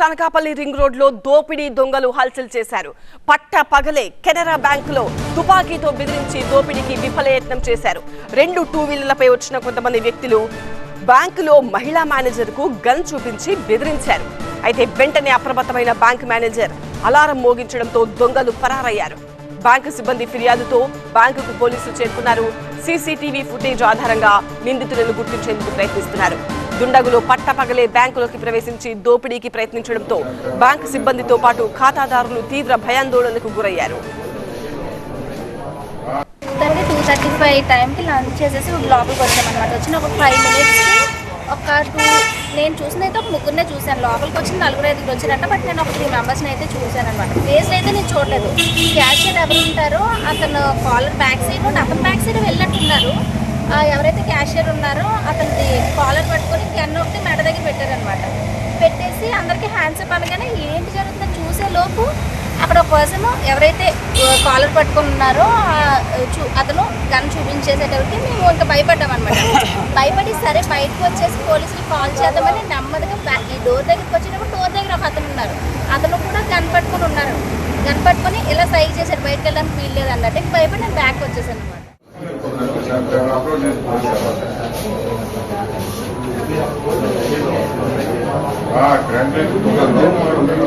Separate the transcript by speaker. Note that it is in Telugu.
Speaker 1: తనకాపల్లి రింగ్ రోడ్లో దోపిడీ దొంగలు హల్చల్ చేశారు. పట్ట పగలే కెనరా బ్యాంకులో తుపాకీతో బెదిరించి దోపిడీకి విఫలయత్నం చేశారు. రెండు టూ వీలర్లపై వచ్చిన కొంతమంది వ్యక్తులు బ్యాంకులో మహిళా మేనేజర్కు గన్ చూపించి బెదిరించారు. అయితే వెంటనే అప్రమత్తమైన బ్యాంక్ మేనేజర్ అలారం మోగించడంతో దొంగలు పరారయ్యారు బ్యాంకు సిబ్బంది ఫిర్యాదుతో బ్యాంకుకు పోలీసులు చేరుకున్నారు. సీసీటీవీ ఫుటేజ్ ఆధారంగా నిందితులను గుర్తించేందుకు ప్రయత్నిస్తున్నారు. దుండగులు పట్టపగలే బ్యాంకులోకి ప్రవేశించి దోపిడీకి ప్రయత్నించడంతో బ్యాంకు సిబ్బందితో పాటు ఖాతాదారులు తీవ్ర భయాందోళనకు గురయ్యారు.
Speaker 2: టూ థర్టీ ఫైవ్ టైంకి లంచ్ చేసేసి లోపలికి వచ్చామన్నమాట. వచ్చిన ఒక ఫైవ్ మినిట్స్కి ఒక టూ నేను చూసిన అయితే ఒక ముగ్గురునే చూశాను. లోపలికి వచ్చిన నలుగురు ఐదుగురు వచ్చారంట బట్ నేను ఒక త్రీ మెంబర్స్ని అయితే చూశాను అనమాట ఫేస్ అయితే నేను చూడలేదు. క్యాషియర్ ఎవరు ఉంటారో అతను కాలర్ బ్యాక్ సైడ్ అతను బ్యాక్ సైడ్ వెళ్ళినట్టున్నారు. ఎవరైతే క్యాషియర్ ఉన్నారో అతనిది కాలర్ పట్టుకొని ఆన్సర్ అనగానే ఏంటి జరుగుతుందో చూసే లోపు అక్కడ ఒక పర్సన్ ఎవరైతే కాలర్ పట్టుకుని ఉన్నారో చూ అతను గన్ చూపించేసేటప్పటికి మేము ఇంకా భయపడ్డాం అనమాట భయపడి సరే బయటకు వచ్చేసి పోలీసులు కాల్ చేద్దామని నెమ్మదిగా బ్యాక్ ఈ డోర్ దగ్గరికి వచ్చినప్పుడు డోర్ దగ్గర ఒక అతను ఉన్నారు. అతను కూడా గన్ పట్టుకుని ఉన్నారు. గన్ పట్టుకొని ఇలా సైజ్ చేశారు బయటకు వెళ్ళడానికి వీల్లేదు అన్నట్టు ఇంక భయపడి నేను బ్యాక్ వచ్చేసాను అనమాట
Speaker 3: Ah, grande,